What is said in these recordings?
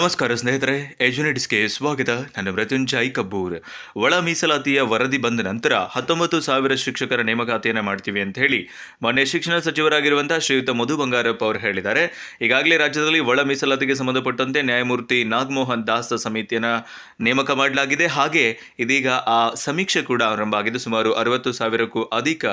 ನಮಸ್ಕಾರ ಸ್ನೇಹಿತರೆ ಎಜುನಿಟಿಸ್ಗೆ ಸ್ವಾಗತ. ನಾನು ಮೃತ್ಯುಂಜಯ್ ಕಬ್ಬೂರ್. ಒಳ ಮೀಸಲಾತಿಯ ವರದಿ ಬಂದ ನಂತರ ಹತ್ತೊಂಬತ್ತು ಸಾವಿರ ಶಿಕ್ಷಕರ ನೇಮಕಾತಿಯನ್ನು ಮಾಡ್ತೀವಿ ಅಂತ ಹೇಳಿ ಮೊನ್ನೆ ಶಿಕ್ಷಣ ಸಚಿವರಾಗಿರುವಂತಹ ಶ್ರೀಯುತ ಮಧು ಬಂಗಾರಪ್ಪ ಅವರು ಹೇಳಿದ್ದಾರೆ. ಈಗಾಗಲೇ ರಾಜ್ಯದಲ್ಲಿ ಒಳ ಮೀಸಲಾತಿಗೆ ಸಂಬಂಧಪಟ್ಟಂತೆ ನ್ಯಾಯಮೂರ್ತಿ ನಾಗಮೋಹನ್ ದಾಸ್ ಸಮಿತಿಯನ್ನು ನೇಮಕ ಮಾಡಲಾಗಿದೆ. ಹಾಗೆ ಇದೀಗ ಆ ಸಮೀಕ್ಷೆ ಕೂಡ ಆರಂಭ ಆಗಿದೆ. ಸುಮಾರು ಅರವತ್ತು ಸಾವಿರಕ್ಕೂ ಅಧಿಕ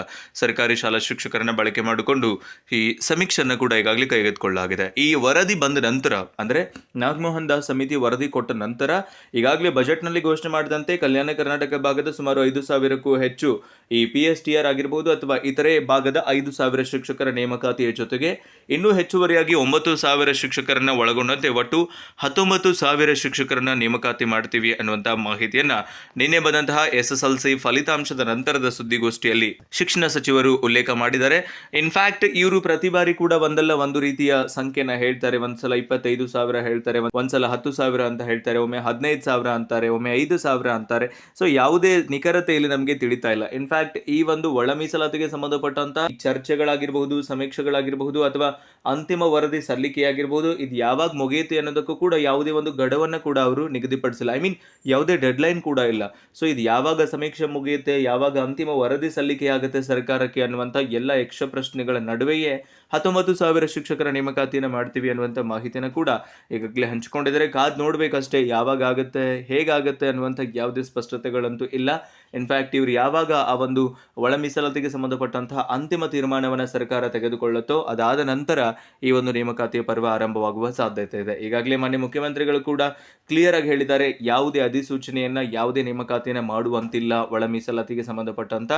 ಸರ್ಕಾರಿ ಶಾಲಾ ಶಿಕ್ಷಕರನ್ನ ಬಳಕೆ ಮಾಡಿಕೊಂಡು ಈ ಸಮೀಕ್ಷೆಯನ್ನು ಕೂಡ ಈಗಾಗಲೇ ಕೈಗೆತ್ತಿಕೊಳ್ಳಲಾಗಿದೆ. ಈ ವರದಿ ಬಂದ ನಂತರ, ಅಂದರೆ ನಾಗಮೋಹನ್ ದಾಸ್ ಸಮಿತಿ ವರದಿ ಕೊಟ್ಟ ನಂತರ ಈಗಾಗಲೇ ಬಜೆಟ್ನಲ್ಲಿ ಘೋಷಣೆ ಮಾಡಿದಂತೆ ಕಲ್ಯಾಣ ಕರ್ನಾಟಕ ಭಾಗದ ಸುಮಾರು ಐದು ಸಾವಿರಕ್ಕೂ ಹೆಚ್ಚು ಈ ಪಿ ಎಸ್ ಟಿ ಆರ್ ಆಗಿರ್ಬೋದು ಅಥವಾ ಇತರೆ ಭಾಗದ ಐದು ಸಾವಿರ ಶಿಕ್ಷಕರ ನೇಮಕಾತಿಯ ಜೊತೆಗೆ ಇನ್ನೂ ಹೆಚ್ಚುವರಿಯಾಗಿ ಒಂಬತ್ತು ಸಾವಿರ ಶಿಕ್ಷಕರನ್ನ ಒಳಗೊಂಡಂತೆ ಒಟ್ಟು ಹತ್ತೊಂಬತ್ತು ಸಾವಿರ ಶಿಕ್ಷಕರನ್ನ ನೇಮಕಾತಿ ಮಾಡ್ತೀವಿ ಅನ್ನುವಂತಹ ಮಾಹಿತಿಯನ್ನ ನಿನ್ನೆ ಬಂದಂತಹ ಎಸ್ ಎಸ್ ಎಲ್ ಸಿ ಫಲಿತಾಂಶದ ನಂತರದ ಸುದ್ದಿಗೋಷ್ಠಿಯಲ್ಲಿ ಶಿಕ್ಷಣ ಸಚಿವರು ಉಲ್ಲೇಖ ಮಾಡಿದ್ದಾರೆ. ಇನ್ಫ್ಯಾಕ್ಟ್ ಇವರು ಪ್ರತಿ ಬಾರಿ ಕೂಡ ಒಂದಲ್ಲ, ಒಂದು ರೀತಿಯ ಸಂಖ್ಯೆನ ಹೇಳ್ತಾರೆ. ಒಂದ್ಸಲ ಇಪ್ಪತ್ತೈದು ಸಾವಿರ ಹೇಳ್ತಾರೆ ಒಂದ್ಸಲ ಹತ್ತು ಸಾವಿರ ಅಂತ ಹೇಳ್ತಾರೆ, ಒಮ್ಮೆ ಹದಿನೈದು ಸಾವಿರ ಅಂತಾರೆ, ಒಮ್ಮೆ ಐದು ಸಾವಿರ ಅಂತಾರೆ. ಸೊ ಯಾವುದೇ ನಿಖರತೆ ಇಲ್ಲಿ ನಮಗೆ ತಿಳಿತಾ ಇಲ್ಲ. ಇನ್ಫ್ಯಾಕ್ಟ್ ಈ ಒಂದು ಒಳ ಮೀಸಲಾತಿಗೆ ಸಂಬಂಧಪಟ್ಟಂತ ಚರ್ಚೆಗಳಾಗಿರಬಹುದು, ಸಮೀಕ್ಷೆಗಳಾಗಿರಬಹುದು, ಅಥವಾ ಅಂತಿಮ ವರದಿ ಸಲ್ಲಿಕೆಯಾಗಿರಬಹುದು ಇದು ಯಾವಾಗ ಮುಗಿಯುತ್ತೆ ಅನ್ನೋದಕ್ಕೂ ಕೂಡ ಯಾವುದೇ ಒಂದು ಗಡವನ್ನ ಕೂಡ ಅವರು ನಿಗದಿಪಡಿಸಿಲ್ಲ. ಐ ಮೀನ್ ಯಾವುದೇ ಡೆಡ್ಲೈನ್ ಕೂಡ ಇಲ್ಲ. ಸೊ ಇದು ಯಾವಾಗ ಸಮೀಕ್ಷೆ ಮುಗಿಯುತ್ತೆ, ಯಾವಾಗ ಅಂತಿಮ ವರದಿ ಸಲ್ಲಿಕೆ ಆಗುತ್ತೆ ಸರ್ಕಾರಕ್ಕೆ ಅನ್ನುವಂಥ ಎಲ್ಲ ಯಕ್ಷ ಪ್ರಶ್ನೆಗಳ ನಡುವೆಯೇ ಹತ್ತೊಂಬತ್ತು ಸಾವಿರ ಶಿಕ್ಷಕರ ನೇಮಕಾತಿಯನ್ನು ಮಾಡ್ತೀವಿ ಅನ್ನುವಂಥ ಮಾಹಿತಿಯನ್ನು ಕೂಡ ಈಗಾಗಲೇ ಹಂಚಿಕೊಂಡಿದ್ದಾರೆ ಕಾದು ನೋಡ್ಬೇಕಷ್ಟೇ ಯಾವಾಗ ಆಗುತ್ತೆ ಹೇಗಾಗುತ್ತೆ ಅನ್ನುವಂಥ ಯಾವುದೇ ಸ್ಪಷ್ಟತೆಗಳಂತೂ ಇಲ್ಲ. ಇನ್ಫ್ಯಾಕ್ಟ್ ಇವರು ಯಾವಾಗ ಆ ಒಂದು ಒಳ ಮೀಸಲಾತಿಗೆ ಸಂಬಂಧಪಟ್ಟಂತಹ ಅಂತಿಮ ತೀರ್ಮಾನವನ್ನು ಸರ್ಕಾರ ತೆಗೆದುಕೊಳ್ಳುತ್ತೋ ಅದಾದ ನಂತರ ಈ ಒಂದು ನೇಮಕಾತಿಯ ಪರ್ವ ಆರಂಭವಾಗುವ ಸಾಧ್ಯತೆ ಇದೆ. ಈಗಾಗಲೇ ಮಾನ್ಯ ಮುಖ್ಯಮಂತ್ರಿಗಳು ಕೂಡ ಕ್ಲಿಯರ್ ಆಗಿ ಹೇಳಿದ್ದಾರೆ, ಯಾವುದೇ ಅಧಿಸೂಚನೆಯನ್ನ, ಯಾವುದೇ ನೇಮಕಾತಿಯನ್ನ ಮಾಡುವಂತಿಲ್ಲ ಒಳ ಮೀಸಲಾತಿಗೆ ಸಂಬಂಧಪಟ್ಟಂತ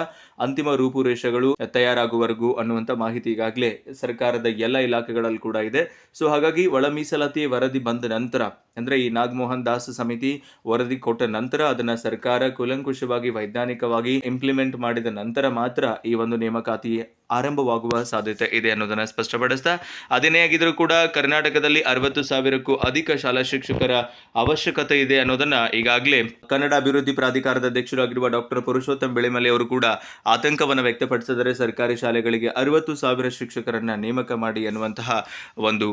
ಅಂತಿಮ ರೂಪುರೇಷೆಗಳು ತಯಾರಾಗುವವರೆಗೂ ಅನ್ನುವಂಥ ಮಾಹಿತಿ ಈಗಾಗಲೇ ಸರ್ಕಾರದ ಎಲ್ಲ ಇಲಾಖೆಗಳಲ್ಲಿ ಕೂಡ ಇದೆ. ಸೊ ಹಾಗಾಗಿ ಒಳ ಮೀಸಲಾತಿ ವರದಿ ಬಂದ ನಂತರ, ಅಂದ್ರೆ ಈ ನಾಗಮೋಹನ್ ದಾಸ್ ಸಮಿತಿ ವರದಿ ಕೊಟ್ಟ ನಂತರ ಅದನ್ನ ಸರ್ಕಾರ ಕೂಲಂಕುಷವಾಗಿ ವೈಜ್ಞಾನಿಕವಾಗಿ ಇಂಪ್ಲಿಮೆಂಟ್ ಮಾಡಿದ ನಂತರ ಮಾತ್ರ ಈ ಒಂದು ನೇಮಕಾತಿ ಆರಂಭವಾಗುವ ಸಾಧ್ಯತೆ ಇದೆ ಅನ್ನೋದನ್ನು ಸ್ಪಷ್ಟಪಡಿಸ್ತಾ ಅದೇನೇ ಆಗಿದ್ರೂ ಕೂಡ ಕರ್ನಾಟಕದಲ್ಲಿ ಅರವತ್ತು ಸಾವಿರಕ್ಕೂ ಅಧಿಕ ಶಾಲಾ ಶಿಕ್ಷಕರ ಅವಶ್ಯಕತೆ ಇದೆ ಅನ್ನೋದನ್ನು ಈಗಾಗಲೇ ಕನ್ನಡ ಅಭಿವೃದ್ಧಿ ಪ್ರಾಧಿಕಾರದ ಅಧ್ಯಕ್ಷರಾಗಿರುವ ಡಾಕ್ಟರ್ ಪುರುಷೋತ್ತಮ್ ಬೆಳೆಮಲೆ ಅವರು ಕೂಡ ಆತಂಕವನ್ನು ವ್ಯಕ್ತಪಡಿಸಿದರೆ ಸರ್ಕಾರಿ ಶಾಲೆಗಳಿಗೆ ಅರವತ್ತು ಸಾವಿರ ಶಿಕ್ಷಕರನ್ನ ನೇಮಕ ಮಾಡಿ ಎನ್ನುವಂತಹ ಒಂದು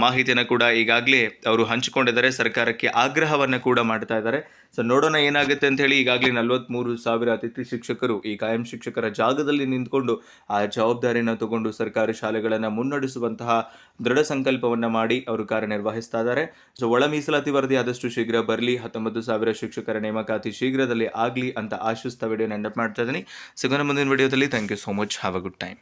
ಮಾಹಿತಿಯನ್ನು ಕೂಡ ಈಗಾಗಲೇ ಅವರು ಹಂಚಿಕೊಂಡಿದ್ದಾರೆ. ಸರ್ಕಾರಕ್ಕೆ ಆಗ್ರಹವನ್ನು ಕೂಡ ಮಾಡ್ತಾ ಇದ್ದಾರೆ. ಸೊ, ನೋಡೋಣ ಏನಾಗುತ್ತೆ ಅಂತ ಹೇಳಿ ಈಗಾಗಲೇ ನಲವತ್ಮೂರು ಸಾವಿರ ಅತಿಥಿ ಶಿಕ್ಷಕರು ಈ ಕಾಯಂ ಶಿಕ್ಷಕರ ಜಾಗದಲ್ಲಿ ನಿಂತ್ಕೊಂಡು ಆ ಜವಾಬ್ದಾರಿಯನ್ನು ತಗೊಂಡು ಸರ್ಕಾರಿ ಶಾಲೆಗಳನ್ನು ಮುನ್ನಡೆಸುವಂತಹ ದೃಢ ಸಂಕಲ್ಪವನ್ನು ಮಾಡಿ ಅವರು ಕಾರ್ಯನಿರ್ವಹಿಸ್ತಾ ಇದ್ದಾರೆ. ಸೊ, ಒಳ ಮೀಸಲಾತಿ ವರದಿ ಆದಷ್ಟು ಶೀಘ್ರ ಬರಲಿ, ಹತ್ತೊಂಬತ್ತು ಸಾವಿರ ಶಿಕ್ಷಕರ ನೇಮಕಾತಿ ಶೀಘ್ರದಲ್ಲಿ ಆಗಲಿ ಅಂತ ಆಶಿಸ್ತಾ ವಿಡಿಯೋ ನೆನಪು ಮಾಡ್ತಾ ಇದ್ದೀನಿ. ಸಿಗೋಣ ಮುಂದಿನ ವಿಡಿಯೋದಲ್ಲಿ thank you so much have a good time